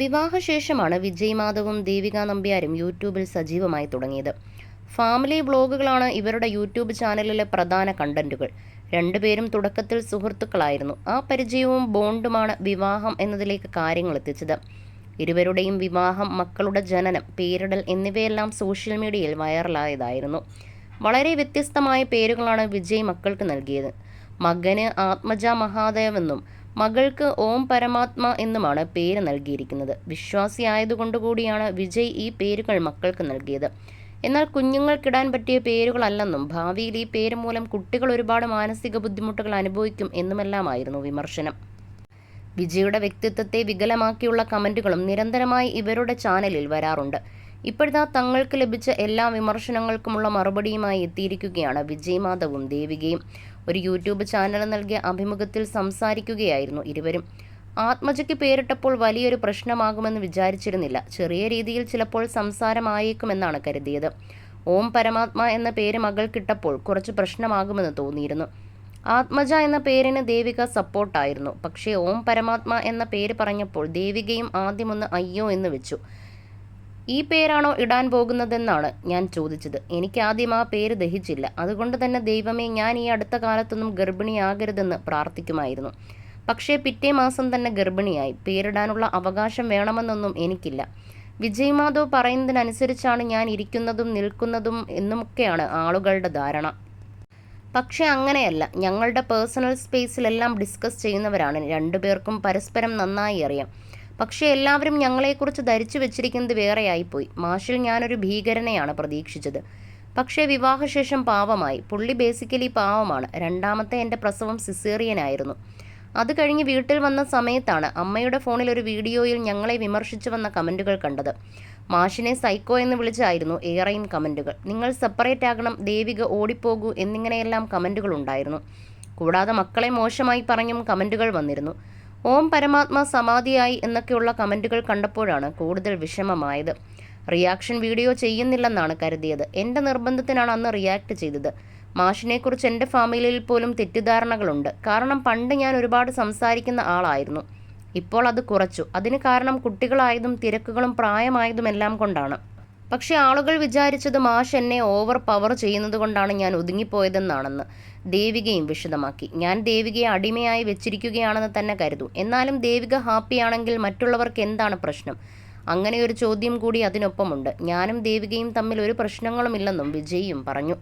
വിവാഹശേഷമാണ് വിജയ് മാധവും ദേവിക നമ്പ്യാരും യൂട്യൂബിൽ സജീവമായി തുടങ്ങിയത്. ഫാമിലി വ്ളോഗുകളാണ് ഇവരുടെ യൂട്യൂബ് ചാനലിലെ പ്രധാന കണ്ടന്റുകൾ. രണ്ടുപേരും തുടക്കത്തിൽ സുഹൃത്തുക്കളായിരുന്നു. ആ പരിചയവും ബോണ്ടുമാണ് വിവാഹം എന്നതിലേക്ക് കാര്യങ്ങൾ എത്തിച്ചത്. ഇരുവരുടെയും വിവാഹം മക്കളുടെ ജനനം പേരിടൽ എന്നിവയെല്ലാം സോഷ്യൽ മീഡിയയിൽ വൈറലായതായിരുന്നു. വളരെ വ്യത്യസ്തമായ പേരുകളാണ് വിജയ് മക്കൾക്ക് നൽകിയത്. മകന് ആത്മജ മഹാദേവ് എന്നും മകൾക്ക് ഓം പരമാത്മ എന്നുമാണ് പേര് നൽകിയിരിക്കുന്നത്. വിശ്വാസി വിശ്വാസിയായതുകൊണ്ടുകൂടിയാണ് വിജയ് ഈ പേരുകൾ മക്കൾക്ക് നൽകിയത്. എന്നാൽ കുഞ്ഞുങ്ങൾക്കിടാൻ പറ്റിയ പേരുകളല്ലെന്നും ഭാവിയിൽ ഈ പേര് മൂലം കുട്ടികൾ ഒരുപാട് മാനസിക ബുദ്ധിമുട്ടുകൾ അനുഭവിക്കും എന്നുമെല്ലാമായിരുന്നു വിമർശനം. വിജയുടെ വ്യക്തിത്വത്തെ വികലമാക്കിയുള്ള കമന്റുകളും നിരന്തരമായി ഇവരുടെ ചാനലിൽ വരാറുണ്ട്. ഇപ്പോഴത്തെ തങ്ങൾക്ക് ലഭിച്ച എല്ലാ വിമർശനങ്ങൾക്കുമുള്ള മറുപടിയുമായി എത്തിയിരിക്കുകയാണ് വിജയ് മാധവും ദേവികയും. ഒരു യൂട്യൂബ് ചാനൽ നൽകിയ അഭിമുഖത്തിൽ സംസാരിക്കുകയായിരുന്നു ഇരുവരും. ആത്മജയ്ക്ക് പേരിട്ടപ്പോൾ വലിയൊരു പ്രശ്നമാകുമെന്ന് വിചാരിച്ചിരുന്നില്ല. ചെറിയ രീതിയിൽ ചിലപ്പോൾ സംസാരമായേക്കുമെന്നാണ് കരുതിയത്. ഓം പരമാത്മ എന്ന പേര് മകൾക്കിട്ടപ്പോൾ കുറച്ച് പ്രശ്നമാകുമെന്ന് തോന്നിയിരുന്നു. ആത്മജ എന്ന പേരിന് ദേവിക സപ്പോർട്ടായിരുന്നു. പക്ഷേ ഓം പരമാത്മ എന്ന പേര് പറഞ്ഞപ്പോൾ ദേവികയും ആദ്യമൊന്ന് അയ്യോ എന്ന് വെച്ചു. ഈ പേരാണോ ഇടാൻ പോകുന്നതെന്നാണ് ഞാൻ ചോദിച്ചത്. എനിക്ക് ആദ്യം ആ പേര് ദഹിച്ചില്ല. അതുകൊണ്ട് തന്നെ ദൈവമേ ഞാൻ ഈ അടുത്ത കാലത്തൊന്നും ഗർഭിണിയാകരുതെന്ന് പ്രാർത്ഥിക്കുമായിരുന്നു. പക്ഷേ പിറ്റേ മാസം തന്നെ ഗർഭിണിയായി. പേരിടാനുള്ള അവകാശം വേണമെന്നൊന്നും എനിക്കില്ല. വിജയ് മാധവ് പറയുന്നതിനനുസരിച്ചാണ് ഞാൻ ഇരിക്കുന്നതും നിൽക്കുന്നതും എന്നുമൊക്കെയാണ് ആളുകളുടെ ധാരണ. പക്ഷേ അങ്ങനെയല്ല. ഞങ്ങളുടെ പേഴ്സണൽ സ്പേസിലെല്ലാം ഡിസ്കസ് ചെയ്യുന്നവരാണ്. രണ്ടുപേർക്കും പരസ്പരം നന്നായി അറിയാം. പക്ഷേ എല്ലാവരും ഞങ്ങളെക്കുറിച്ച് ധരിച്ചു വെച്ചിരിക്കുന്നത് വേറെയായിപ്പോയി. മാഷിൽ ഞാനൊരു ഭീകരനെയാണ് പ്രതീക്ഷിച്ചത്. പക്ഷേ വിവാഹശേഷം പാവമായി. പുള്ളി ബേസിക്കലി പാവമാണ്. രണ്ടാമത്തെ എന്റെ പ്രസവം സിസേറിയനായിരുന്നു. അത് കഴിഞ്ഞ് വീട്ടിൽ വന്ന സമയത്താണ് അമ്മയുടെ ഫോണിൽ ഒരു വീഡിയോയിൽ ഞങ്ങളെ വിമർശിച്ചു വന്ന കമന്റുകൾ കണ്ടത്. മാഷിനെ സൈക്കോ എന്ന് വിളിച്ചായിരുന്നു ഏറെയും കമന്റുകൾ. നിങ്ങൾ സെപ്പറേറ്റ് ആകണം ദേവിക ഓടിപ്പോകൂ എന്നിങ്ങനെയെല്ലാം കമന്റുകൾ ഉണ്ടായിരുന്നു. കൂടാതെ മക്കളെ മോശമായി പറഞ്ഞും കമന്റുകൾ വന്നിരുന്നു. ഓം പരമാത്മ സമാധിയായി എന്നൊക്കെയുള്ള കമന്റുകൾ കണ്ടപ്പോഴാണ് കൂടുതൽ വിഷമമായത്. റിയാക്ഷൻ വീഡിയോ ചെയ്യുന്നില്ലെന്നാണ് കരുതിയത്. എന്റെ നിർബന്ധത്തിനാണ് അന്ന് റിയാക്ട് ചെയ്തത്. മാഷിനെക്കുറിച്ച് എന്റെ ഫാമിലിയിൽ പോലും തെറ്റിദ്ധാരണകളുണ്ട്. കാരണം പണ്ട് ഞാൻ ഒരുപാട് സംസാരിക്കുന്ന ആളായിരുന്നു. ഇപ്പോൾ അത് കുറച്ചു. അതിന് കാരണം കുട്ടികളായതും തിരക്കുകളും പ്രായമായതുമെല്ലാം കൊണ്ടാണ്. പക്ഷേ ആളുകൾ വിചാരിച്ചത് മാഷ് എന്നെ ഓവർ പവർ ചെയ്യുന്നത് കൊണ്ടാണ് ഞാൻ ഒതുങ്ങിപ്പോയതെന്നാണെന്ന് ദേവികയും വിശദമാക്കി. ഞാൻ ദേവികയെ അടിമയായി വെച്ചിരിക്കുകയാണെന്ന് തന്നെ കരുതൂ. എന്നാലും ദേവിക ഹാപ്പിയാണെങ്കിൽ മറ്റുള്ളവർക്ക് എന്താണ് പ്രശ്നം? അങ്ങനെ ഒരു ചോദ്യം കൂടി അതിനൊപ്പമുണ്ട്. ഞാനും ദേവികയും തമ്മിൽ ഒരു പ്രശ്നങ്ങളുമില്ലെന്നും വിജയും പറഞ്ഞു.